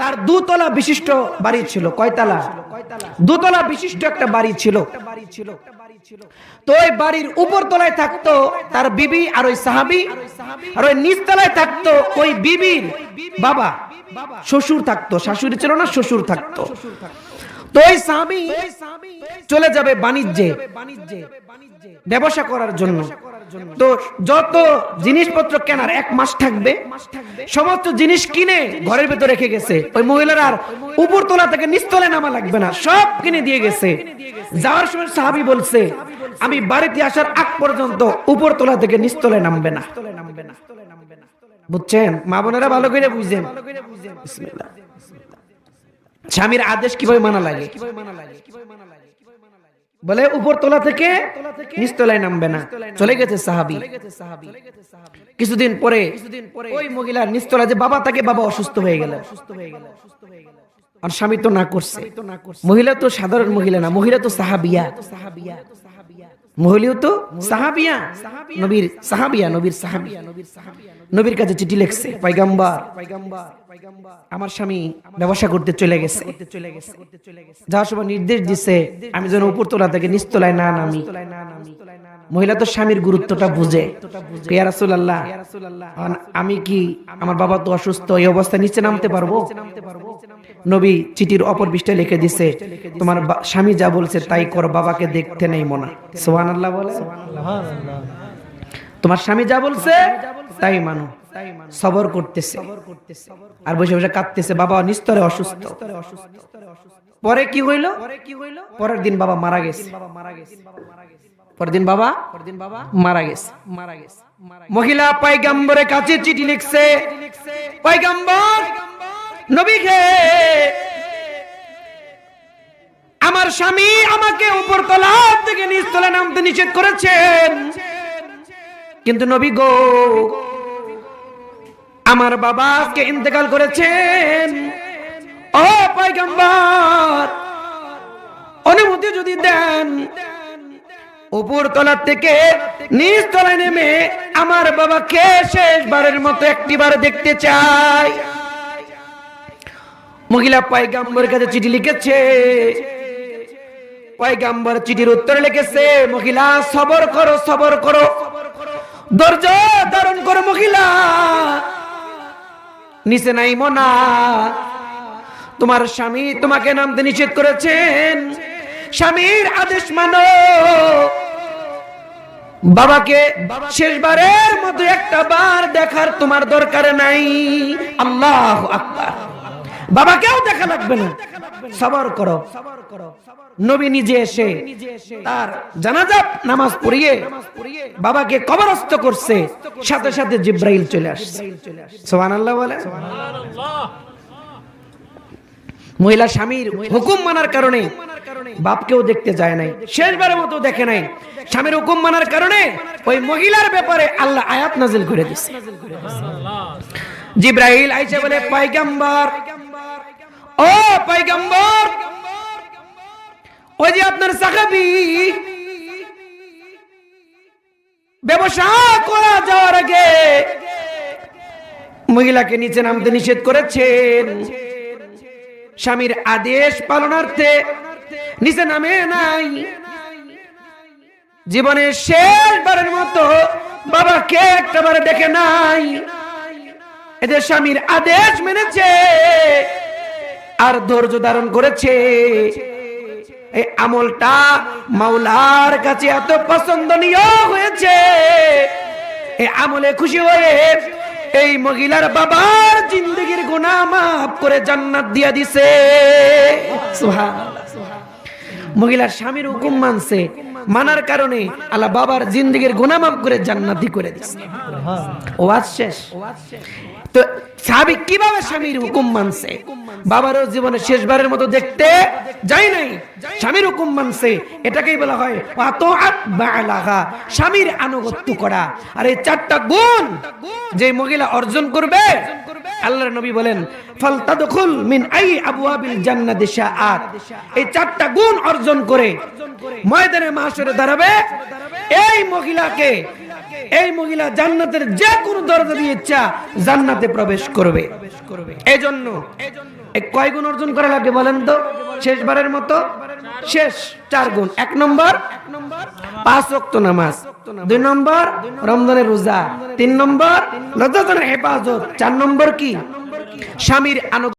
তার দুতলা বিশিষ্ট বাড়ি ছিল, কয়তলা? দুতলা বিশিষ্ট একটা বাড়ি ছিল। তো ওই বাড়ির উপর তলায় থাকতো তার বিবি আর ওই সাহাবি, আর ওই থাকতো ওই বিবির বাবা। শ্বশুর থাকতো, শাশুড়ি ছিল না, শ্বশুর থাকতো। তো ওই চলে যাবে বাণিজ্যে, ব্যবসা করার জন্য। তো যত জিনিসপত্র কেনার, এক মাস থাকবে সমস্ত জিনিস কিনে ঘরের ভেতর রেখে গেছে। ওই মহিলার আর উপর তোলা থেকে নিচতলে নামা লাগবে না। সব কিনে দিয়ে গেছে। যাওয়ার সময় সাহাবি বলছে, আমি বাড়িতে আসার আগ পর্যন্ত উপর তোলা থেকে নিস্তলে নামবে না। বুঝছেন? মা বোনেরা ভালো করে বুঝছেন স্বামীর আদেশ কীভাবে মানা লাগে? বলে উপর তোলা থেকে নিচতলায় নামবে না। চলে গেছে সাহাবি। কিছুদিন পরে ওই মহিলার নিচতলা যে বাবা তাকে বাবা অসুস্থ হয়ে গেল। আর স্বামী তো না করছে। মহিলা তো সাধারণ মহিলা না মহিলা তো সাহাবিয়া। মহিলাও তো সাহাবিয়া। নবীর সাহাবিয়া নবীর সাহাবিয়া নবীর কাছে চিঠি লিখছে পয়গাম্বার আমার স্বামী ব্যবসা করতে চলে গেছে। যাওয়ার সময় নির্দেশ দিছে আমি যেন উপর তোলা থেকে নিচতলায় না নামি। মহিলা তো স্বামীর গুরুত্বটা বুঝে। আমি কি আমার বাবা তো অসুস্থ এই অবস্থায় নিচে নামতে পারব? নবী চিঠির অপর পৃষ্ঠায় লিখে দিছে তোমার স্বামী যা বলছে তাই করো বাবাকে দেখতে নেই মনা। সুবহানাল্লাহ বলে? তোমার স্বামী যা বলছে তাই মানো। সবর করতেছে। আর বসে বসে কাঁদতেছে বাবা নিস্তরে অসুস্থ। পরে কি হইল? পরের দিন বাবা মারা গেছে। পরের দিন বাবা পরের বাবা মারা গেছে। মারা গেছে। মহিলা পাইগাম্বরের কাছে চিঠি লিখছে পাইগাম্বর নবীকে, আমার স্বামী আমাকে উপর তলা থেকে নিচ তলা নামতে নিষেধ করেছেন। কিন্তু নবী গো, আমার বাবা আজকে ইন্তেকাল করেছেন। ও পয়গম্বর, অনুমতি যদি দেন, উপর তলা থেকে নিচ তলায় নেমে আমার বাবাকে শেষবারের মতো একটিবার দেখতে চাই। মহিলা পয়গাম্বরের কাছে চিঠি লিখেছে। পয়গাম্বর চিঠির উত্তর লিখেছে, মহিলা, সবর করো সবর করো। ধৈর্য ধারণ করো, মহিলা। নিচে নাই মনা। তোমার স্বামী তোমাকে নামতে নিষেধ করেছেন। স্বামীর আদেশ মানো। বাবাকে শেষবারের মতো একটা বার দেখার তোমার দরকার নাই। আল্লাহ আকবার। বাবাকেও দেখা লাগবে না। সবর করো। নবী নিজে এসে তার জানাজা, নামাজ পড়িয়ে বাবাকে কবরস্থ করছে। সাথে সাথে জিব্রাইল চলে আসছে। সুবহানাল্লাহ বলে মহিলা স্বামীর হুকুম মানার কারণে বাপকেও দেখতে যায় নাই। শেষবারের মতো দেখে নাই। স্বামীর হুকুম মানার কারণে ওই মহিলার ব্যাপারে আল্লাহ আয়াত নাজিল করে দিছে। জিব্রাইল আইসা বলে, পাইগাম্বার ও পাইগাম্বর ওই যে আপনার সাহাবি, ব্যবসা করা যাওয়ার আগে মহিলাকে নিচে নামতে নিষেধ করেছেন। স্বামীর আদেশ পালনার্থে নিচে নামে নাই। জীবনের শেষবারের মতো বাবাকে একটাবারে দেখে নাই। এদের স্বামীর আদেশ মেনেছে। আর ধৈর্য ধারণ করেছে। এই আমলটা মাওলার কাছে এত পছন্দনীয় হয়েছে। এই আমলে খুশি হয়ে এই মহিলার বাবার জিন্দগির গুনাহ মাফ করে জান্নাত দিয়া দিছে। মহিলার স্বামীর হুকুম মানছে। মানার কারণে আল্লাহ বাবার জিন্দগির গুনাহ করে জান্নাতি করে দিছে ওয়াজ শেষ। তো সাহাবী কীভাবে স্বামীর হুকুম মানছে? বাবারও জীবনে শেষবারের মতো দেখতে যাই নাই। স্বামীর হুকুম মানছে এটাকেই বলা হয় স্বামীর আনুগত্য করা। আর এই চারটা গুণ যে মহিলা অর্জন করবে আল্লাহর নবী বলেন, ফালতাদখুল মিন আই আবওয়াবিল জান্নাতি শাআত এই চারটা গুণ অর্জন করে ময়দানে মাহশরে দাঁড়াবে এই মহিলাকে, এই মহিলা জান্নাতের যে কোনো দরজা দিয়ে ইচ্ছা জান্নাতে প্রবেশ করবে। এজন্য জন্য এই কয় গুণ অর্জন করা লাগে বলেন তো? শেষবারের মতো? শেষ, চার গুণ। এক নম্বর? পাঁচ রক্ত নামাজ। দুই নম্বর? রমজানের রোজা। তিন নম্বর? হেফাজত। চার নম্বর কি? স্বামীর আনুগত্য।